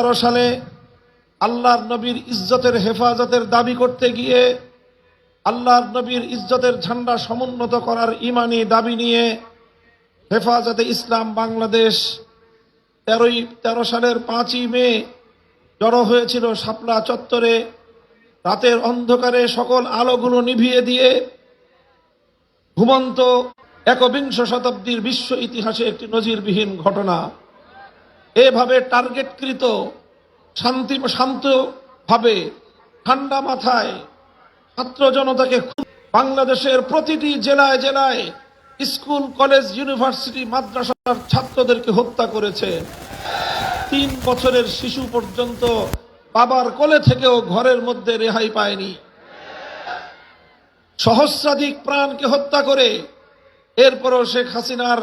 তেরো সালে আল্লাহর নবীর ইজ্জতের হেফাজতের দাবি করতে গিয়ে আল্লাহর নবীর ইজ্জতের ঝান্ডা সমুন্নত করার ইমানি দাবি নিয়ে হেফাজতে ইসলাম বাংলাদেশ তেরোই, তেরো সালের পাঁচই মে জড়ো হয়েছিল শাপলা চত্বরে। রাতের অন্ধকারে সকল আলোগুলো নিভিয়ে দিয়ে ঘুমন্ত একবিংশ শতাব্দীর বিশ্ব ইতিহাসে একটি নজিরবিহীন ঘটনা। এভাবে টার্গেটকৃত শান্তি, শান্তভাবে ঠান্ডা মাথায় ছাত্র জনতাকে বাংলাদেশের প্রতিটি জেলায় জেলায় স্কুল, কলেজ, ইউনিভার্সিটি, মাদ্রাসার ছাত্রদেরকে হত্যা করেছে। তিন বছরের শিশু পর্যন্ত বাবার কোলে থেকেও ঘরের মধ্যে রেহাই পায়নি। সহস্রাধিক প্রাণকে হত্যা করে এরপরও শেখ হাসিনার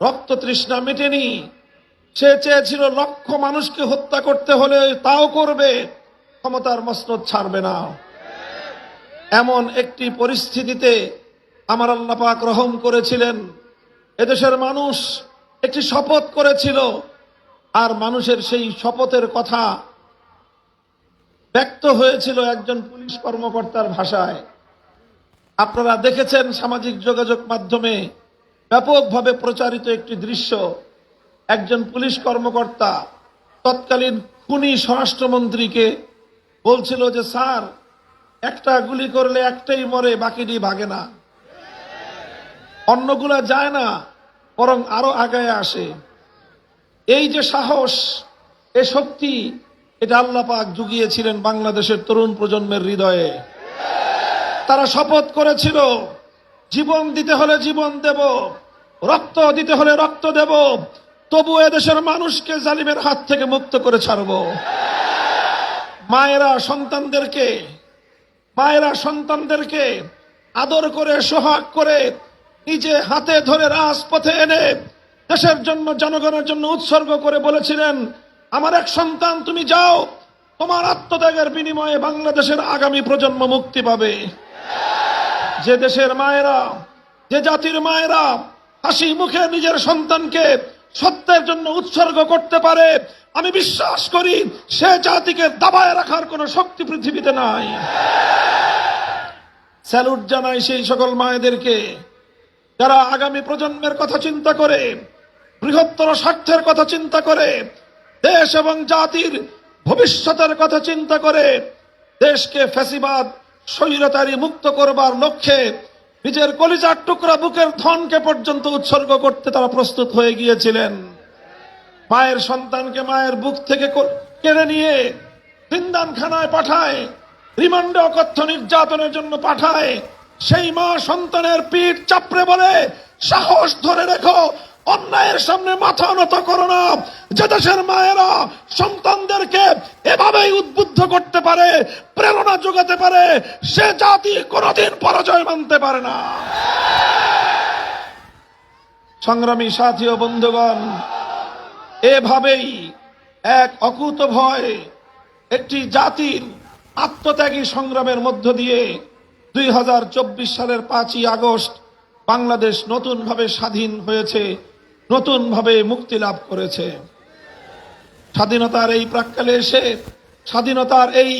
রক্ত তৃষ্ণা মেটেনি। সে চেয়েছিল লক্ষ মানুষকে হত্যা করতে হলে তাও করবে, ক্ষমতার মসনদ ছাড়বে না। এমন একটি পরিস্থিতিতে আমার আল্লাহ পাক রহম করেছিলেন। এদেশের মানুষ একটি শপথ করেছিল, আর মানুষের সেই শপথের কথা ব্যক্ত হয়েছিল একজন পুলিশ কর্মকর্তার ভাষায়। আপনারা দেখেছেন সামাজিক যোগাযোগ মাধ্যমে ব্যাপকভাবে প্রচারিত একটি দৃশ্য। একজন পুলিশ কর্মকর্তা তৎকালীন খুনি স্বরাষ্ট্রমন্ত্রীকে বলছিল যে, স্যার, একটা গুলি করলে একটাই মরে, বাকিটি ভাগে না। অন্যগুলা যায় না, বরং আরও আগায় আসে। এই যে সাহস, এ শক্তি, এটা আল্লাহ পাক জুগিয়েছিলেন বাংলাদেশের তরুণ প্রজন্মের হৃদয়ে। তারা শপথ করেছিল, জীবন দিতে হলে জীবন দেব, রক্ত দিতে হলে রক্ত দেব তবু এদেশের মানুষকে জালিমের হাত থেকে মুক্ত করে ছাড়ব। মায়েরা সন্তানদেরকে মায়েরা সন্তানদেরকে আদর করে, সোহাগ করে নিজে হাতে ধরে রাজপথে এনে দেশের জন্য, জনগণের জন্য উৎসর্গ করে বলেছিলেন, আমার এক সন্তান, তুমি যাও, তোমার আত্মত্যাগের বিনিময়ে বাংলাদেশের আগামী প্রজন্ম মুক্তি পাবে। যে দেশের মায়েরা, যে জাতির মায়েরা হাসি মুখে নিজের সন্তানকে সত্যের জন্য উৎসর্গ করতে পারে। আমি বিশ্বাস করি, সে জাতিকে দাবায় রাখার কোন শক্তি পৃথিবীতে নাই। স্যালুট জানাই সেই সকল মায়েদেরকে, যারা আগামী প্রজন্মের কথা চিন্তা করে, বৃহত্তর স্বার্থের কথা চিন্তা করে, দেশ এবং জাতির ভবিষ্যতের কথা চিন্তা করে, দেশকে ফ্যাসিবাদ, স্বৈরতারি মুক্ত করবার লক্ষ্যে নিজের কলিজার টুকরা বুকের ধনকে পর্যন্ত উৎসর্গ করতে তারা প্রস্তুত হয়ে গিয়েছিলেন। মায়ের সন্তানকে মায়ের বুক থেকে কেড়ে নিয়ে খানায় পাঠায়, রিমান্ডে অকথ্য নির্যাতনের জন্য পাঠায়। সেই মা সন্তানের পিঠ চাপড়ে বলে, সাহস ধরে রেখো অন্যায়ের সামনে মাথা নত করো না। যে দেশের মায়েরা সন্তানদেরকে এভাবেই উদ্বুদ্ধ করতে পারে, প্রেরণা যোগাতে পারে, সে জাতি কোনোদিন পরাজয় মানতে পারে না। সংগ্রামী সাথী ও বন্ধুগণ, এভাবেই এক অকুত ভয় একটি জাতির আত্মত্যাগী সংগ্রামের মধ্য দিয়ে দুই হাজার চব্বিশ সালের পাঁচই আগস্ট বাংলাদেশ নতুনভাবে স্বাধীন হয়েছে। নতুনভাবে মুক্তি লাভ করেছে। স্বাধীনতার এই প্রাক্কালে এসে, স্বাধীনতার এই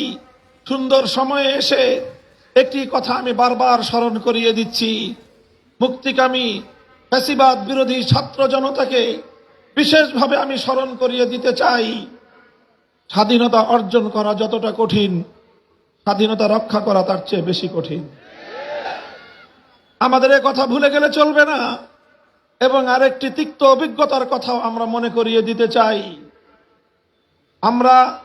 সুন্দর সময়ে এসে একটি কথা আমি বারবার স্মরণ করিয়ে দিচ্ছি। মুক্তিকামী, ফ্যাসিবাদ বিরোধী ছাত্র জনতাকে বিশেষভাবে আমি স্মরণ করিয়ে দিতে চাই। স্বাধীনতা অর্জন করা যতটা কঠিন, স্বাধীনতা রক্ষা করা তার চেয়ে বেশি কঠিন। আমাদের এ কথা ভুলে গেলে চলবে না। এবং আরেকটি তিক্ত অভিজ্ঞতার কথাও আমরা মনে করিয়ে দিতে চাই। আমরা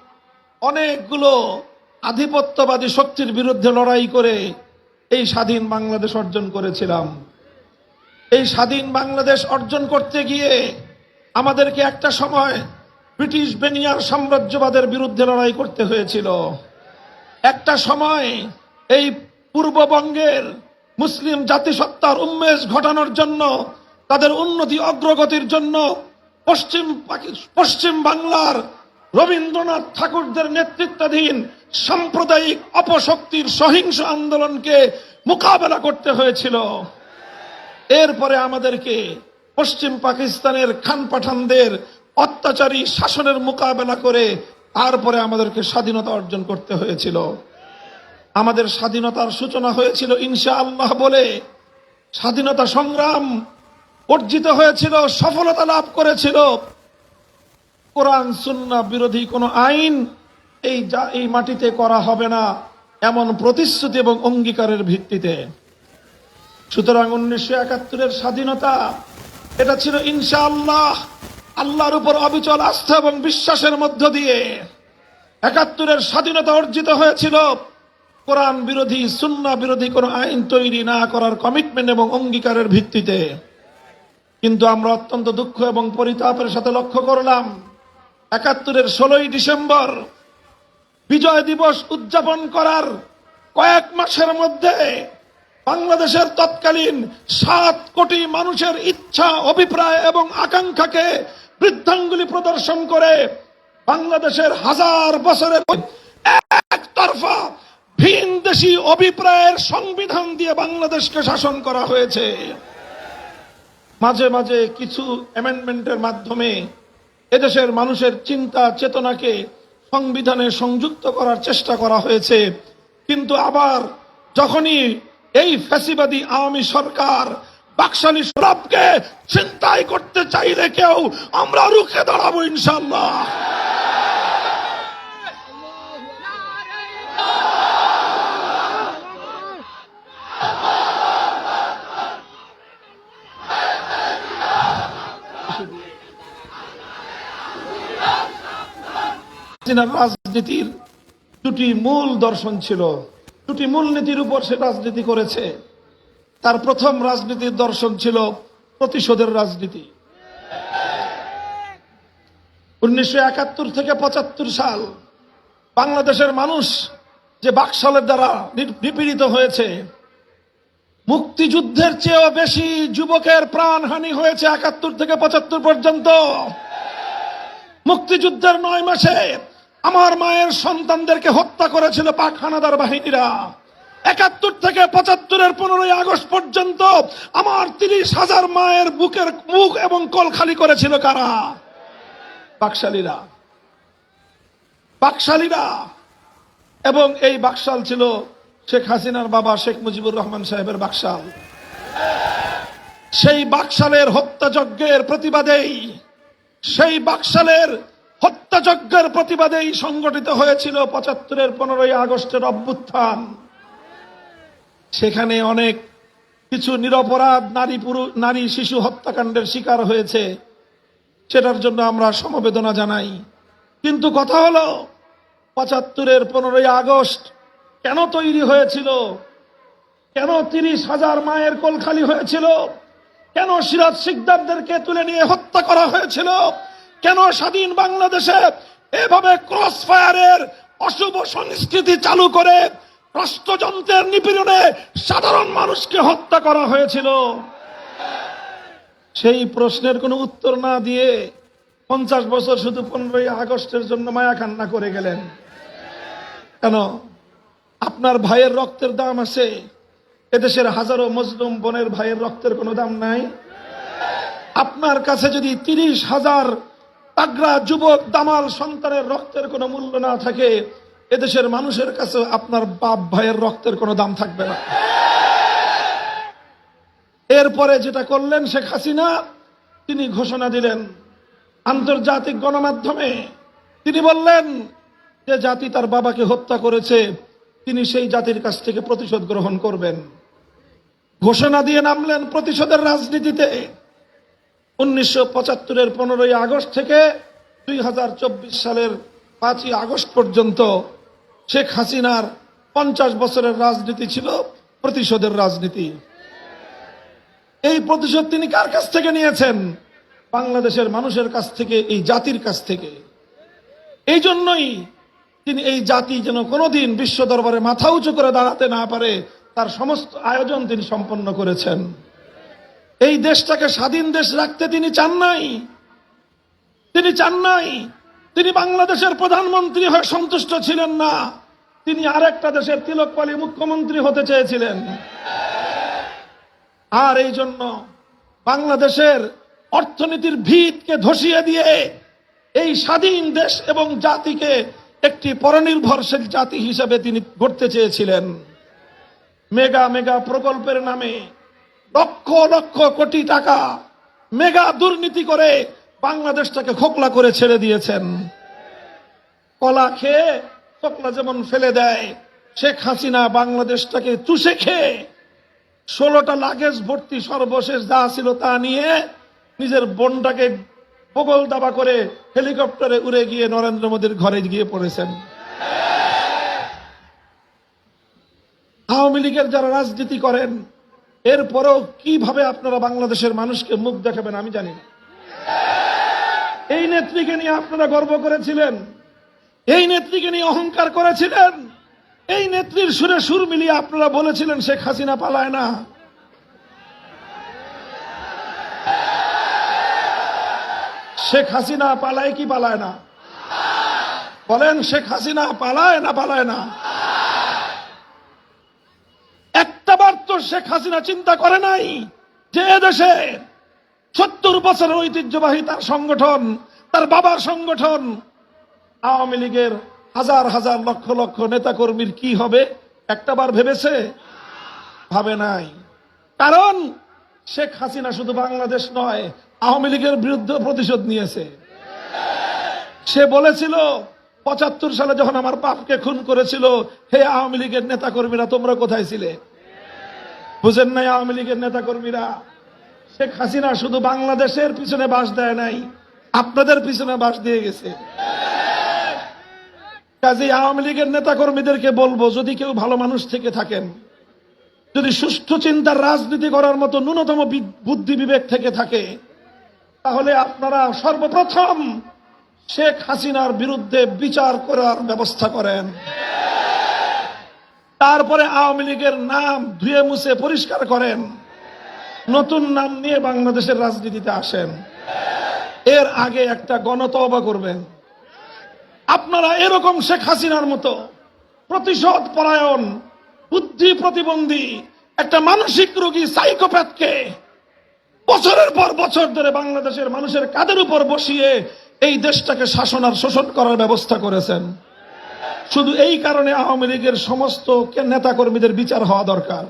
অনেকগুলো আধিপত্যবাদী শক্তির বিরুদ্ধে লড়াই করে এই স্বাধীন বাংলাদেশ অর্জন করেছিলাম। এই স্বাধীন বাংলাদেশ অর্জন করতে গিয়ে আমাদেরকে একটা সময় ব্রিটিশ বেনিয়ার সাম্রাজ্যবাদের বিরুদ্ধে লড়াই করতে হয়েছিল। একটা সময় এই পূর্ববঙ্গের মুসলিম জাতিসত্তার উন্মেষ ঘটানোর জন্য তাদের উন্নতি অগ্রগতির জন্য পশ্চিম পশ্চিম বাংলার রবীন্দ্রনাথ ঠাকুরদের নেতৃত্বাধীন সাম্প্রদায়িক অপশক্তির সহিংস আন্দোলনকে মোকাবেলা করতে হয়েছিল। এরপরে আমাদেরকে পশ্চিম পাকিস্তানের খান পাঠানদের অত্যাচারী শাসনের মোকাবেলা করে তারপরে আমাদেরকে স্বাধীনতা অর্জন করতে হয়েছিল। আমাদের স্বাধীনতার সূচনা হয়েছিল ইনশা আল্লাহ বলে। স্বাধীনতা সংগ্রাম অর্জিত হয়েছিল, সফলতা লাভ করেছিল। কোরআন সুন্না বিরোধী কোনো আইন এই এই মাটিতে করা হবে না, এমন প্রতিশ্রুতি এবং অঙ্গীকারের ভিত্তিতে। সুতরাং উনিশশো একাত্তরের স্বাধীনতা, এটা ছিল ইনশাআল্লাহ, আল্লাহর উপর অবিচল আস্থা এবং বিশ্বাসের মধ্য দিয়ে। একাত্তরের স্বাধীনতা অর্জিত হয়েছিল, কোরআন বিরোধী সুন্না বিরোধী কোনো আইন তৈরি না করার কমিটমেন্ট এবং অঙ্গীকারের ভিত্তিতে। কিন্তু আমরা অত্যন্ত দুঃখ এবং পরিতাপের সাথে লক্ষ্য করলাম, একাত্তরের ষোলোই ডিসেম্বর বিজয় দিবস উদযাপন করার কয়েক মাসের মধ্যে বাংলাদেশের তৎকালীন সাত কোটি মানুষের ইচ্ছা, অভিপ্রায় এবং আকাঙ্ক্ষাকে বৃদ্ধাঙ্গুলি প্রদর্শন করে বাংলাদেশের হাজার বছরের একতরফা ভিন দেশি অভিপ্রায়ের সংবিধান দিয়ে বাংলাদেশকে শাসন করা হয়েছে। মাঝে মাঝে কিছু অ্যামেন্ডমেন্টের মাধ্যমে এদেশের মানুষের চিন্তা, চেতনাকে সংবিধানে সংযুক্ত করার চেষ্টা করা হয়েছে। কিন্তু আবার যখনই এই ফ্যাসিবাদী আওয়ামী সরকার বাকশালী সরবকে চিন্তাই করতে চাইলে কেউ, আমরা রুখে দাঁড়াবো ইনশাল্লাহ হাসিনার রাজনীতির দুটি মূল দর্শন ছিল। দুটি মূল নীতির উপর সে রাজনীতি করেছে। তার প্রথম রাজনীতির দর্শন ছিল প্রতিশোধের রাজনীতি। উনিশশো একাত্তর থেকে পঁচাত্তর সাল বাংলাদেশের মানুষ যে বাকশালের দ্বারা নিপীড়িত হয়েছে, মুক্তিযুদ্ধের চেয়েও বেশি যুবকের প্রাণহানি হয়েছে একাত্তর থেকে পঁচাত্তর পর্যন্ত। মুক্তিযুদ্ধের নয় মাসে আমার মায়ের সন্তানদেরকে হত্যা করেছিল পাক হানাদার বাহিনীরা। একাত্তর থেকে পঁচাত্তরের পনেরোই আগস্ট পর্যন্ত আমার তিরিশ হাজার মায়ের বুকের মুখ এবং কল খালি করেছিল কারা? বাকশালীরা। বাকশালীরা। এবং এই বাকশাল ছিল শেখ হাসিনার বাবা শেখ মুজিবুর রহমান সাহেবের বাকশাল। সেই বাকশালের হত্যাযজ্ঞের প্রতিবাদেই সেই বাকশালের হত্যাযজ্ঞের প্রতিবাদেই সংগঠিত হয়েছিল পঁচাত্তরের পনেরোই আগস্টের অভ্যুত্থান। সেখানে অনেক কিছু নিরপরাধ নারী পুরুষ নারী শিশু হত্যাকাণ্ডের শিকার হয়েছে। সেটার জন্য আমরা সমবেদনা জানাই। কিন্তু কথা হলো, পঁচাত্তরের পনেরোই আগস্ট কেন তৈরি হয়েছিল? কেন তিরিশ হাজার মায়ের কোল খালি হয়েছিল? কেন সিরাজ সিকদারদেরকে তুলে নিয়ে হত্যা করা হয়েছিল? কেন স্বাধীন বাংলাদেশে এভাবে ক্রস ফায়ারের অশুভ সংস্কৃতি চালু করে রাষ্ট্রযন্ত্রের নিপীড়নে সাধারণ মানুষকে হত্যা করা হয়েছিল? সেই প্রশ্নের কোনো উত্তর না দিয়ে পঞ্চাশ বছর শুধু পনেরোই আগস্টের জন্য মায়া কান্না করে গেলেন। কেন? আপনার ভাইয়ের রক্তের দাম আছে। এদেশের হাজারো মজলুম বোনের ভাইয়ের রক্তের কোনো দাম নাই। আপনার কাছে যদি তিরিশ হাজার তাগড়া যুবক দামাল সন্তানের রক্তের কোনো মূল্য না থাকে, এদেশের মানুষের কাছে আপনার বাপ ভাইয়ের রক্তের কোনো দাম থাকবে না। এরপরে যেটা করলেন শেখ হাসিনা, তিনি ঘোষণা দিলেন আন্তর্জাতিক গণমাধ্যমে। তিনি বললেন যে জাতি তার বাবাকে হত্যা করেছে, তিনি সেই জাতির কাছ থেকে প্রতিশোধ গ্রহণ করবেন। ঘোষণা দিয়ে নামলেন প্রতিশোধের রাজনীতিতে। উনিশশো পঁচাত্তরের পনেরোই আগস্ট থেকে দুই হাজার চব্বিশ সালের পাঁচই আগস্ট পর্যন্ত শেখ হাসিনার পঞ্চাশ বছরের রাজনীতি ছিল প্রতিশোধের রাজনীতি। এই প্রতিশোধ তিনি কার কাছ থেকে নিয়েছেন? বাংলাদেশের মানুষের কাছ থেকে, এই জাতির কাছ থেকে। এই জন্যই তিনি এই জাতি যেন কোনোদিন বিশ্ব দরবারে মাথা উঁচু করে দাঁড়াতে না পারে, তার সমস্ত আয়োজন তিনি সম্পন্ন করেছেন। এই দেশটাকে স্বাধীন দেশ রাখতে তিনি চান নাই। তিনি চান নাই। তিনি বাংলাদেশের প্রধানমন্ত্রী হয়ে সন্তুষ্ট ছিলেন না। তিনি আরেকটা দেশের তিলকপালি মুখ্যমন্ত্রী হতে চেয়েছিলেন। আর এই জন্য বাংলাদেশের অর্থনীতির ভিতকে ধসিয়ে দিয়ে এই স্বাধীন দেশ এবং জাতিকে একটি পরনির্ভরশীল জাতি হিসেবে তিনি গড়তে চেয়েছিলেন। মেগা মেগা প্রকল্পের নামে লক্ষ লক্ষ কোটি টাকা মেগা দুর্নীতি করে বাংলাদেশটাকে খোকলা করে ছেড়ে দিয়েছেন। কলা খেয়ে খোকলা যেমন ফেলে দেয়, শেখ হাসিনা বাংলাদেশটাকে চুষে খেয়ে ষোলোটা লাগেজ ভর্তি সর্বশেষ যা ছিল তা নিয়ে নিজের বোনটাকে বগল দাবা করে হেলিকপ্টারে উড়ে গিয়ে নরেন্দ্র মোদীর ঘরে গিয়ে পড়েছেন। আওয়ামী লীগের যারা রাজনীতি করেন এরপরেও কীভাবে আপনারা বাংলাদেশের মানুষকে মুখ দেখাবেন আমি জানি না। এই নেত্রীকে নিয়ে আপনারা গর্ব করেছিলেন। এই নেত্রীকে নিয়ে অহংকার করেছিলেন। এই নেত্রীর সুরে সুর মিলিয়ে আপনারা বলেছিলেন, শেখ হাসিনা পালায় না। শেখ হাসিনা পালায় কি পালায় না? বলেন, শেখ হাসিনা পালায় না পালায় না। একটাবার শেখ হাসিনা চিন্তা করে নাই যে দেশে সত্তর বছরের ঐতিহ্যবাহী তার সংগঠন, তার বাবার সংগঠন, আওয়ামী লীগের হাজার হাজার লক্ষ লক্ষ নেতাকর্মীর কি হবে? একটাবার ভেবেছে? ভাবে নাই। কারণ শেখ হাসিনা শুধু বাংলাদেশ নয়, আওয়ামী লীগের বিরুদ্ধে প্রতিশোধ নিয়েছে। সে বলেছিল, পঁচাত্তর সালে যখন আমার বাপকে খুন করেছিল, হে আওয়ামী লীগের নেতাকর্মীরা তোমরা কোথায় ছিলে? বুঝেন নাই আওয়ামী লীগের নেতাকর্মীরা? শেখ হাসিনা শুধু বাংলাদেশের পিছনে বাস দেয় নাই, আপনাদের পিছনে বাস দিয়ে গেছে। কাজে আওয়ামী লীগের নেতাকর্মীদেরকে বলব, যদি কেউ ভালো মানুষ থেকে থাকেন, যদি সুষ্ঠু চিন্তার রাজনীতি করার মতো ন্যূনতম বুদ্ধি বিবেক থেকে থাকে, তাহলে আপনারা সর্বপ্রথম শেখ হাসিনার বিরুদ্ধে বিচার করার ব্যবস্থা করেন। তারপরে আওয়ামী লীগের নাম ধুয়ে মুছে পরিষ্কার করেন। নতুন নাম নিয়ে বাংলাদেশের রাজনীতিতে আসেন। এর আগে একটা গণতবা করবেন। আপনারা এরকম শেখ হাসিনার মতো প্রতিশোধ পরায়ণ, বুদ্ধি প্রতিবন্ধী, একটা মানসিক রোগী সাইকোপ্যাথকে বছরের পর বছর ধরে বাংলাদেশের মানুষের কাদের উপর বসিয়ে এই দেশটাকে শাসন আর শোষণ করার ব্যবস্থা করেছেন। শুধু এই কারণে আওয়ামী লীগের সমস্ত নেতা কর্মীদের বিচার হওয়া দরকার।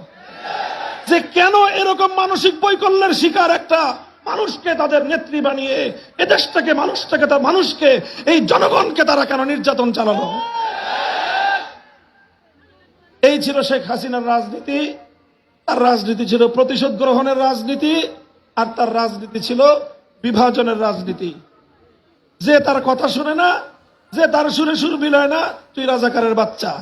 যে কেন এরকম মানসিক বৈকল্যের শিকার একটা মানুষকে তাদের নেত্রী বানিয়ে এ দেশটাকে মানুষটাকে তার মানুষকে, এই জনগণকে তারা কেন নির্যাতন চালানো এই ছিল শেখ হাসিনার রাজনীতি, তার রাজনীতি ছিল প্রতিশোধ গ্রহণের রাজনীতি, আর তার রাজনীতি ছিল বিভাজনের রাজনীতি। যে তার কথা শুনে না যে তার সুরে সুর মিলায় না, তুই রাজাকারের বাচ্চা।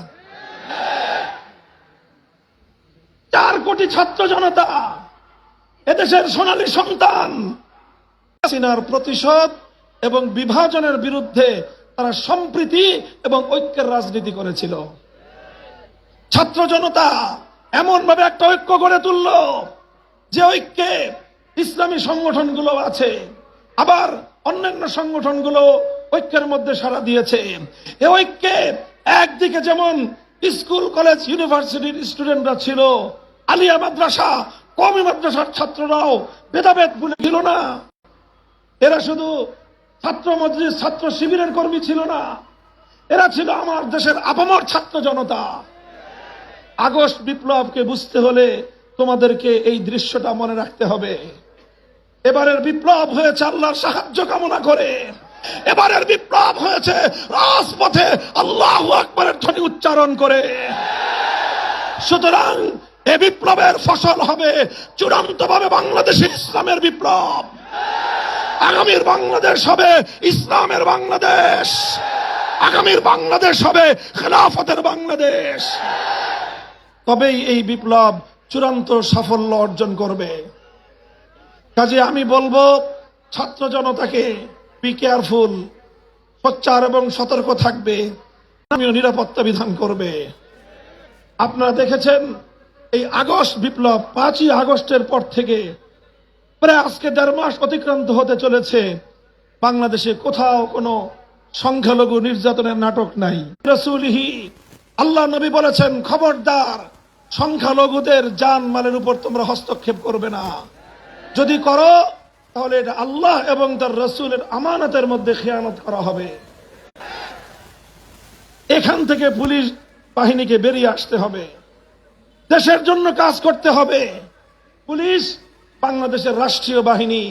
চার কোটি ছাত্র জনতা, এদেশের সোনালী সন্তান। হাসিনার প্রতিশোধ এবং বিভাজনের বিরুদ্ধে তারা সম্প্রীতি এবং ঐক্যের রাজনীতি করেছিল। ছাত্র জনতা এমন ভাবে একটা ঐক্য গড়ে তুলল যে ঐক্যে ইসলামী সংগঠনগুলো আছে, আবার অন্যান্য সংগঠনগুলো ঐক্যের মধ্যে সাড়া দিয়েছে। এ ঐক্যে একদিকে যেমন স্কুল, কলেজ, ইউনিভার্সিটির স্টুডেন্টরা ছিল, আলিয়া মাদ্রাসা কমি মাদ্রাসার ছাত্ররাও ভেদাভেদ ভুলে ছিল না। এরা শুধু ছাত্র মজলিস, ছাত্র শিবিরের কর্মী ছিল না। এরা ছিল আমার দেশের আপামর ছাত্র জনতা। আগস্ট বিপ্লবকে বুঝতে হলে তোমাদেরকে এই দৃশ্যটা মনে রাখতে হবে। এবারের বিপ্লব হয়েছে আল্লাহর সাহায্য কামনা করে। এবারের বিপ্লব হয়েছে। রাজপথে আল্লাহ আকবরের ধ্বনি উচ্চারণ করে। সুতরাং এ বিপ্লবের ফসল হবে চূড়ান্ত ভাবে বাংলাদেশে ইসলামের বিপ্লব। আগামীর বাংলাদেশ হবে ইসলামের বাংলাদেশ। আগামীর বাংলাদেশ হবে খেলাফতের বাংলাদেশ। তবেই এই বিপ্লব চূড়ান্ত সাফল্য অর্জন করবে। কাজে আমি বলব, ছাত্র জনতাকে বি কেয়ারফুল সোচ্চার এবং সতর্ক থাকবে। আমিও নিরাপত্তা বিধান করবে। আপনারা দেখেছেন, এই আগস্ট বিপ্লব পাঁচই আগস্টের পর থেকে প্রায় আজকে দেড় মাস অতিক্রান্ত হতে চলেছে। বাংলাদেশে কোথাও কোনো সংখ্যালঘু নির্যাতনের নাটক নাই। রসুলহি, আল্লাহ নবী বলেছেন, খবরদার, সংখ্যালঘুদের যান মালের উপর তোমরা হস্তক্ষেপ করবে না। যদি করো তাহলে এটা আল্লাহ এবং তার রসুলের আমানতের মধ্যে খেয়ানত করা হবে। এখান থেকে পুলিশ বাহিনীকে বেরিয়ে আসতে হবে। দেশের জন্য কাজ করতে হবে। পুলিশ বাংলাদেশের রাষ্ট্রীয় বাহিনী,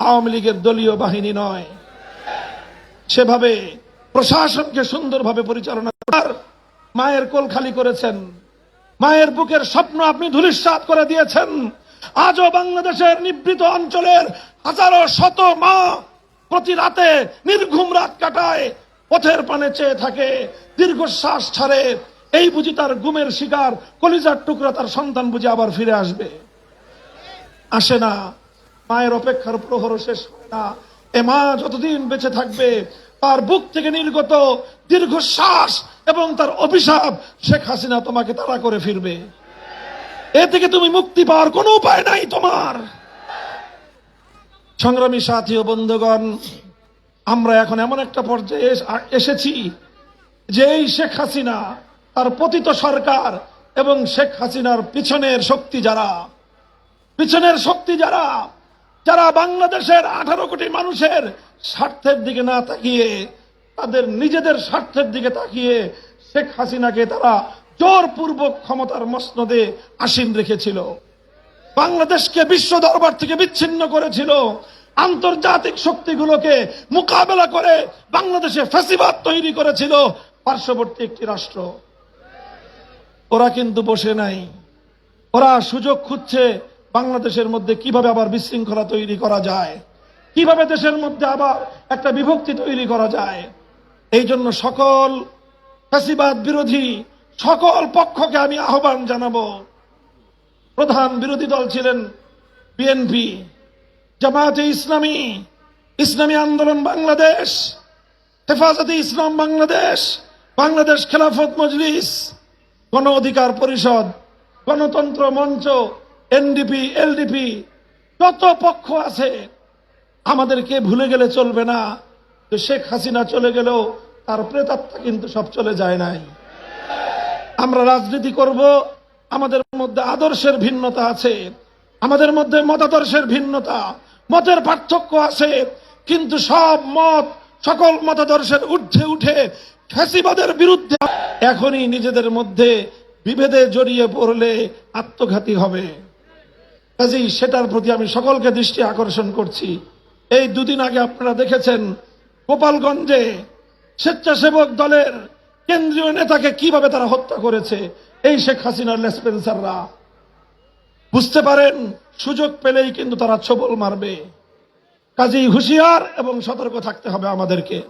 আওয়ামী লীগের দলীয় বাহিনী নয়। সেভাবে প্রশাসনকে সুন্দরভাবে পরিচালনা করার মায়ের কোল খালি করেছেন। মায়ের বুকের স্বপ্ন আপনি ধুলিস্বাত করে দিয়েছেন। আজও বাংলাদেশের নিবৃত অঞ্চলের হাজারো শত মা প্রতি রাতে নির্ঘুম রাত কাটায় পথের পানে চেয়ে থাকে। দীর্ঘশ্বাস ছাড়ে। এই বুঝি তার গুমের শিকার, কলিজার টুকরা তার সন্তান বুঝি আবার ফিরে আসবে। আসে না। মায়ের অপেক্ষার প্রহর শেষ হয় না। এ মা যতদিন বেঁচে থাকবে, তার বুক থেকে নির্গত দীর্ঘশ্বাস এবং তার অভিশাপ শেখ হাসিনা তোমাকে তাড়া করে ফিরবে। এ থেকে তুমি মুক্তি পাওয়ার কোনো উপায় নাই তোমার। সংগ্রামী সাথী ও বন্ধুগণ, আমরা এখন এমন একটা পর্যায়ে এস- এসেছি যে এই শেখ হাসিনা তার পতিত সরকার এবং শেখ হাসিনার পিছনের শক্তি যারা। পিছনের শক্তি যারা যারা বাংলাদেশের আঠারো কোটি মানুষের স্বার্থের দিকে না তাকিয়ে, তাদের নিজেদের স্বার্থের দিকে তাকিয়ে শেখ হাসিনাকে তারা জোরপূর্বক ক্ষমতার মসনদে আসীন রেখেছিল। বাংলাদেশকে বিশ্ব দরবার থেকে বিচ্ছিন্ন করেছিল। আন্তর্জাতিক শক্তিগুলোকে মোকাবেলা করে বাংলাদেশে ফ্যাসিবাদ তৈরি করেছিল পার্শ্ববর্তী একটি রাষ্ট্র। ওরা কিন্তু বসে নাই। ওরা সুযোগ খুঁজছে বাংলাদেশের মধ্যে কীভাবে আবার বিশৃঙ্খলা তৈরি করা যায়। কীভাবে দেশের মধ্যে আবার একটা বিভক্তি তৈরি করা যায়। এই জন্য সকল ফ্যাসিবাদ বিরোধী সকল পক্ষকে আমি আহ্বান জানাব। প্রধান বিরোধী দল ছিলেন বিএনপি, জামায়াতে ইসলামী ইসলামী আন্দোলন বাংলাদেশ, হেফাজতে ইসলাম বাংলাদেশ বাংলাদেশ খেলাফত মজলিস, গণ অধিকার পরিষদ, গণতন্ত্র মঞ্চ, এনডিপি, এলডিপি, যত পক্ষ আছে, আমাদেরকে ভুলে গেলে চলবে না। যে শেখ হাসিনা চলে গেলেও তার প্রেতাত্মা কিন্তু সব চলে যায় নাই। আমরা রাজনীতি করব, আমাদের মধ্যে আদর্শের ভিন্নতা আছে, আমাদের মধ্যে মতাদর্শের ভিন্নতা, মতের পার্থক্য আছে, কিন্তু সব মত, সকল মতাদর্শের ঊর্ধ্বে উঠে ফ্যাসিবাদের বিরুদ্ধে এখনই নিজেদের মধ্যে বিভেদে জড়িয়ে পড়লে আত্মঘাতী হবে। কাজেই সেটার প্রতি আমি সকলকে দৃষ্টি আকর্ষণ করছি। এই দুদিন আগে আপনারা দেখেছেন, গোপালগঞ্জে স্বেচ্ছাসেবক দলের কেন্দ্রীয় নেতাকে কীভাবে তারা হত্যা করেছে? এই শেখ হাসিনার লেসপেন্সাররা। বুঝতে পারেন, সুযোগ পেলেই কিন্তু তারা ছবল মারবে। কাজেই হুঁশিয়ার এবং সতর্ক থাকতে হবে আমাদেরকে।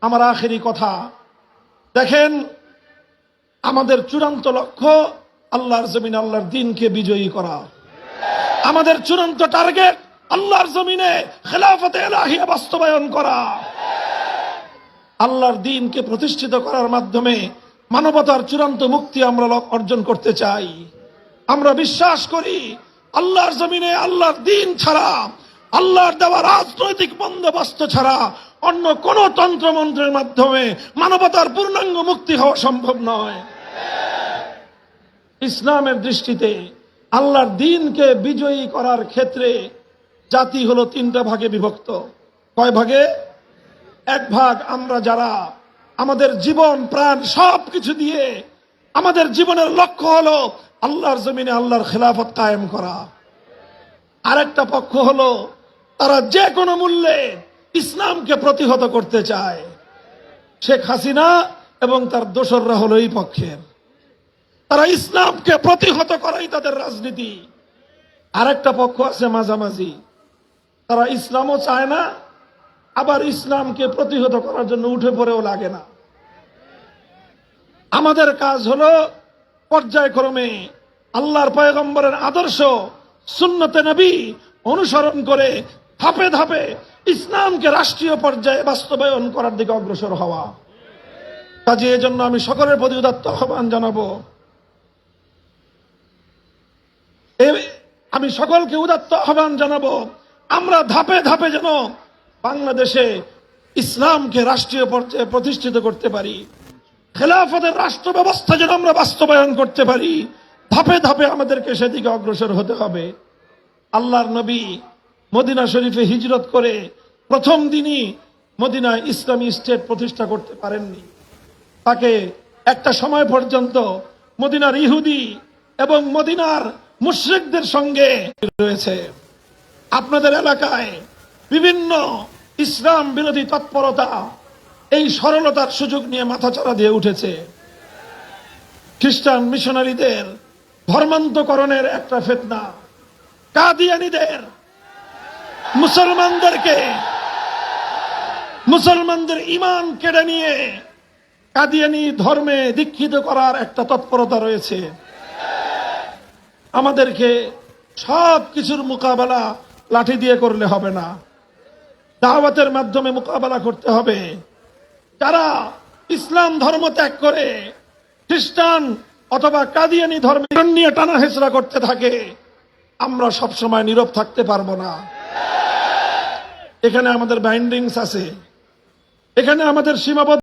আমার আখেরি কথা, দেখেন, আমাদের চূড়ান্ত লক্ষ্য আল্লাহর জমিন আল্লাহর দিনকে বিজয়ী করা। আমাদের চূড়ান্ত টার্গেট আল্লাহর জমিনে খেলাফতে এলাহিয়া বাস্তবায়ন করা। আল্লাহর দিনকে প্রতিষ্ঠিত করার মাধ্যমে মানবতার চূড়ান্ত মুক্তি আমরা অর্জন করতে চাই। আমরা বিশ্বাস করি আল্লাহর জমিনে আল্লাহর দিন ছাড়া, আল্লাহর দেওয়া রাজনৈতিক বন্দোবস্ত ছাড়া অন্য কোন তন্ত্রমন্ত্রের মাধ্যমে মানবতার পূর্ণাঙ্গ মুক্তি হওয়া সম্ভব নয়। ইসলামের দৃষ্টিতে আল্লাহর দিনকে বিজয়ী করার ক্ষেত্রে জাতি হলো তিনটা ভাগে বিভক্ত। কয় ভাগে? এক ভাগ আমরা যারা, আমাদের জীবন, প্রাণ সব কিছু দিয়ে আমাদের জীবনের লক্ষ্য হলো আল্লাহর জমিনে আল্লাহর খেলাফত কায়েম করা। আরেকটা পক্ষ হলো তারা যে কোনো মূল্যে ইসলামকে প্রতিহত করতে চায়। শেখ হাসিনা এবং তার দোসররা হলো এই পক্ষের। তারা ইসলামকে প্রতিহত করাই তাদের রাজনীতি। আরেকটা পক্ষ আছে মাঝামাঝি। তারা ইসলামও চায় না আবার ইসলামকে প্রতিহত করার জন্য উঠে পড়েও লাগে না। আমাদের কাজ হলো পর্যায়ক্রমে আল্লাহর পয়গম্বরের আদর্শ সুন্নতে নবী অনুসরণ করে ধাপে ধাপে ইসলামকে রাষ্ট্রীয় পর্যায়ে বাস্তবায়ন করার দিকে অগ্রসর হওয়া। কাজে এজন্য আমি সকলের প্রতি উদাত্ত আহ্বান জানাব। আমি সকলকে উদাত্ত আহ্বান জানাব, আমরা ধাপে ধাপে যেন বাংলাদেশে ইসলামকে রাষ্ট্রীয় পর্যায়ে প্রতিষ্ঠিত করতে পারি। খেলাফতের রাষ্ট্র ব্যবস্থা যেন আমরা বাস্তবায়ন করতে পারি, ধাপে ধাপে আমাদেরকে সেদিকে অগ্রসর হতে হবে। আল্লাহর নবী মদিনা শরীফে হিজরত করে প্রথম দিনই মদিনা ইসলামী স্টেট প্রতিষ্ঠা করতে পারেননি। তাকে একটা সময় পর্যন্ত মদিনার ইহুদি এবং মদিনার মুশ্রিকদের সঙ্গে রয়েছে। আপনাদের এলাকায় বিভিন্ন ইসলাম বিরোধী তৎপরতা এই সরলতার সুযোগ নিয়ে মাথাচাড়া দিয়ে উঠেছে। খ্রিস্টান মিশনারিদের ধর্মান্তকরণের একটা ফেতনা। কাদিয়ানিদের, মুসলমানদেরকে, মুসলমানদের ইমান কেড়ে নিয়ে কাদিয়ানি ধর্মে দীক্ষিত করার একটা তৎপরতা রয়েছে। আমাদেরকে সব কিছুর মোকাবেলা লাঠি দিয়ে করলে হবে না। দাওয়াতের মাধ্যমে মোকাবেলা করতে হবে। যারা ইসলাম ধর্ম ত্যাগ করে, খ্রিস্টান অথবা কাদিয়ানি ধর্ম নিয়ে টানা হেসরা করতে থাকে, আমরা সব সময় নীরব থাকতে পারব না। এখানে আমাদের বাইন্ডিংস আছে। এখানে আমাদের সীমাবদ্ধ